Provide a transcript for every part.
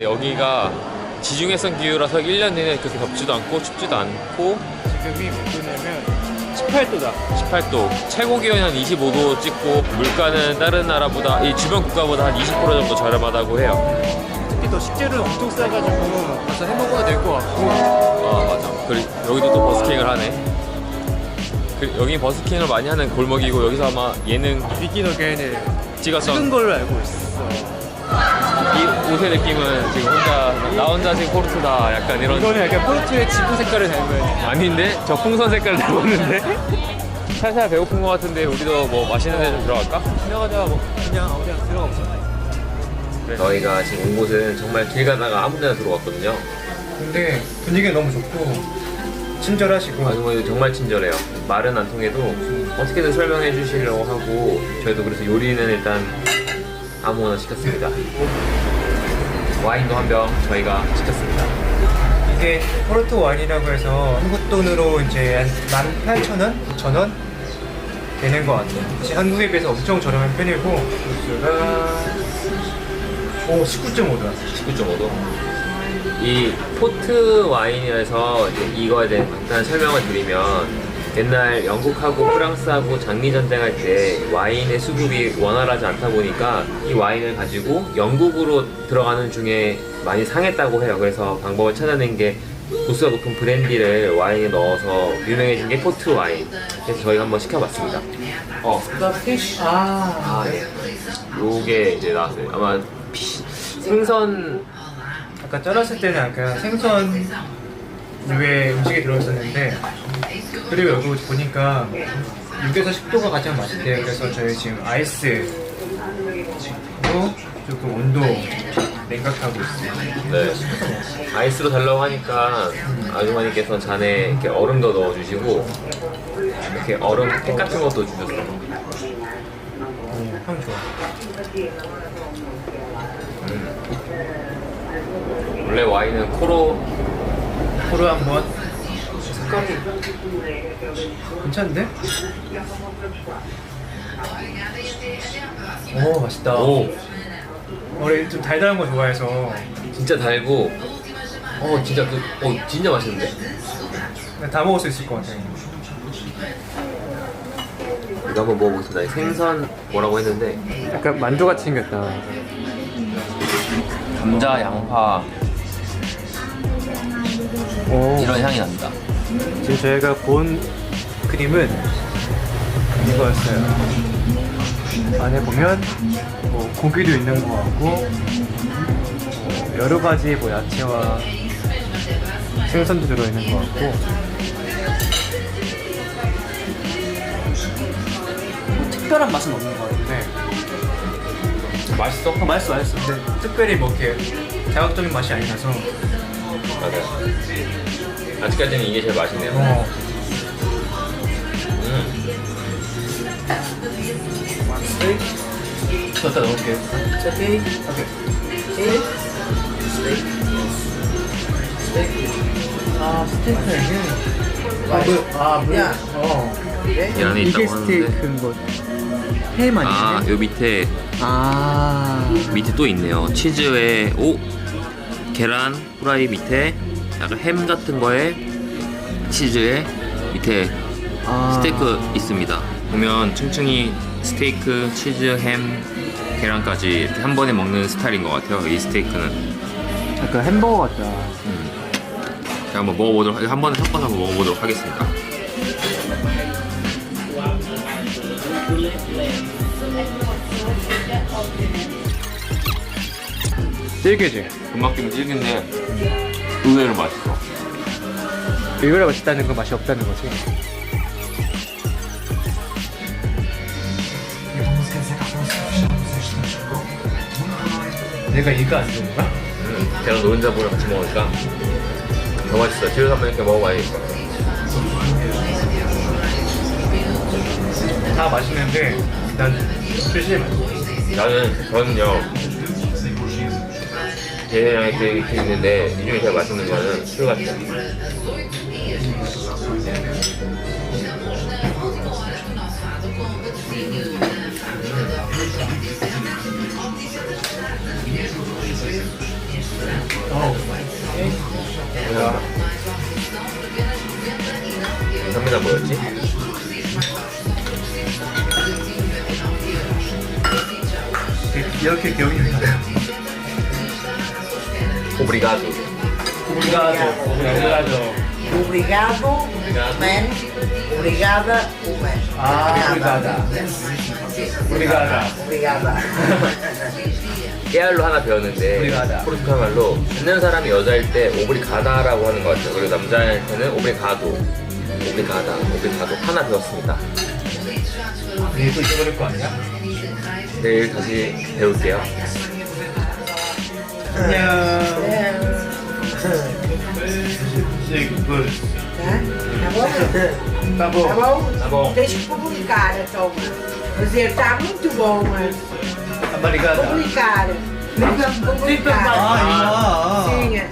여기가 지중해성 기후라서 1년 내내 그렇게 덥지도 않고 춥지도 않고 지금이 몇 도냐면 18도다. 18도 최고 기온이 한 25도 찍고 물가는 다른 나라보다 이 주변 국가보다 한 20% 정도 저렴하다고 해요 특히 또 식재료 엄청 싸가지고 가서 해 먹어도 될 것 같고. 아 맞아 그리고 여기도 또 버스킹을 하네 그, 여기 버스킹을 많이 하는 골목이고 여기서 아마 예능 비긴 어게인을 찍었던 찍은 걸로 알고 있어. 이 옷의 느낌은 지금 혼자 나 혼자 지금 포르투다 약간 이런 이거는 약간 포르투의 지구 색깔을 닮은. 아닌데? 저 풍선 색깔 닮았는데? 살살 배고픈 것 같은데 우리도 뭐 맛있는 데 좀 들어갈까? 들어가다가 뭐 그냥 어디야 들어가 보자. 저희가 지금 온 곳은 정말 길 가다가 아무 데나 들어갔거든요 근데 분위기가 너무 좋고 친절하시고 아주 뭐 정말 친절해요 말은 안 통해도 어떻게든 설명해 주시려고 하고 저희도 그래서 요리는 일단 아무거나 시켰습니다 와인도 한 병 저희가 시켰습니다 이게 포르투 와인이라고 해서 한국 돈으로 이제 한 18,000원? 2,000원? 되는 것 같아요. 사실 한국에 비해서 엄청 저렴한 편이고 도수가 오 19.5도 19.5도. 이 포트 와인이라서 이제 이거에 대해 간단한 설명을 드리면 옛날 영국하고 프랑스하고 장미 전쟁할 때 와인의 수급이 원활하지 않다 보니까 이 와인을 가지고 영국으로 들어가는 중에 많이 상했다고 해요. 그래서 방법을 찾아낸 게 도수가 높은 브랜디를 와인에 넣어서 유명해진 게 포트 와인. 그래서 저희가 한번 시켜봤습니다. 어, 아, 아, 예. 요게 이제 나왔어요. 아마 피- 생선 아까 썰었을 때는 약간 생선 류의 음식이 들어있었는데 그리고 여기 보니까 6에서 10도가 가장 맛있대요. 그래서 저희 지금 아이스 로 조금 온도 냉각하고 있어요. 네. 아이스로 달라고 하니까 아주머니께서 잔에 이렇게 얼음도 넣어주시고 이렇게 얼음 팩 같은 것도 주셨어요. 음, 향 좋아. 원래 와인은 코로 코로 한번 색깔이 괜찮은데? 오 맛있다. 오 원래 좀 달달한 거 좋아해서 진짜 달고 어 진짜 그어 진짜 맛있는데? 다 먹을 수 있을 것 같아요. 이거 한번 먹어보겠습니다. 생선 뭐라고 했는데 약간 만두같이 생겼다. 감자, 양파 오. 이런 향이 납니다. 지금 저희가 본 그림은 이거였어요. 안에 보면 뭐 고기도 있는 것 같고 뭐 여러 가지 뭐 야채와 생선도 들어 있는 것 같고 뭐 특별한 맛은 없는 것 같은데 맛있어? 어, 맛있어 맛있어. 근데 특별히 뭐 이렇게 자극적인 맛이 아니라서 맞아요. 아직까지는 이게 제일 맛있네요. 어, 음. 스테이크 넣다 넣을게요. 스테이크 오케이. 아 스테이크는 아, 물, 아, 물. 어. 이 안에 이게 있다고 하는데 스테이크인 거. 햄 아니에요? 아, 요 밑에 아. 밑에 또 있네요. 치즈에 오 계란 후라이 밑에 약간 햄 같은 거에 치즈에 밑에 아. 스테이크 있습니다. 보면 층층이 스테이크, 치즈, 햄, 계란까지 이렇게 한 번에 먹는 스타일인 것 같아요. 이 스테이크는. 약간 햄버거 같다. 음. 제가 한번 먹어보도록 하- 한 번에 섞어서 한번 먹어보도록 하겠습니다. 질기지? 금방 좀 질긴데 의외로 맛있어. 이거라 맛있다는 건 맛이 없다는 거지. 내가 이가 안 좋은가? 음, 계란 노른자보랑 같이 먹으니까 더 맛있어. 집에서 한번 이렇게 먹어봐야겠어. 다 맛있는데 난 스페셜 맛있어. 나는 저는요 대회랑 이렇게 있는데 이 중에 제일 맛있는 거는 술 같아요. 감사합니다 뭐였지? 이렇게 기억이 오브리가도. 오브리가도, 오브리가도. Obrigado, man. Obrigada, woman. Ah, obrigada. 오브리가다. Obrigada. 깨알로 하나 배웠는데 오브리가다. 포르투갈 말로 듣는 사람이 여자일 때 오브리가다라고 하는 것 같아요. 그리고 남자한테는 오브리가도, 오브리가다, 오브리가도 하나 배웠습니다. 내일 또 잊어버릴 거 아니야? 내일 다시 배울게요. 안녕. Tá? Tá bom? Tá bom. Tá bom? Tá bom. Tens que publicar, então. Dizer, está muito bom, mas 오브리가다. publicar. Publicar. 아, Sim, é.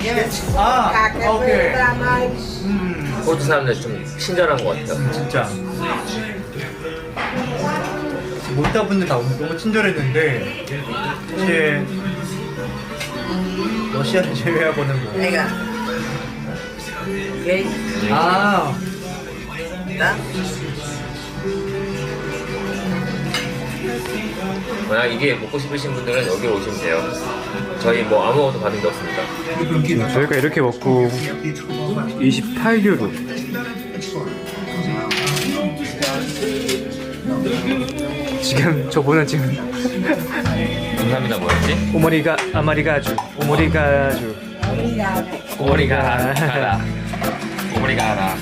Ah, Cá, que é ok. para dar mais. 음, 포르투 사람들 좀 친절한 것 같아요. 진짜. 못다 분들 다 너무 친절했는데 사실 러시아를 제외하고는 뭐. Pega. Ok? 아, Tá? 만약 이게 먹고 싶으신 분들은 여기 로 오시면 돼요. 저희 뭐 아무것도 받은 게 없습니다. 저희가 이렇게 먹고 28유로. 지금 저분은 지금 감사합니다 뭐였지? 오모리가 아마리가주 오모리가주 Obrigada. 오브리가다. 오브리가다.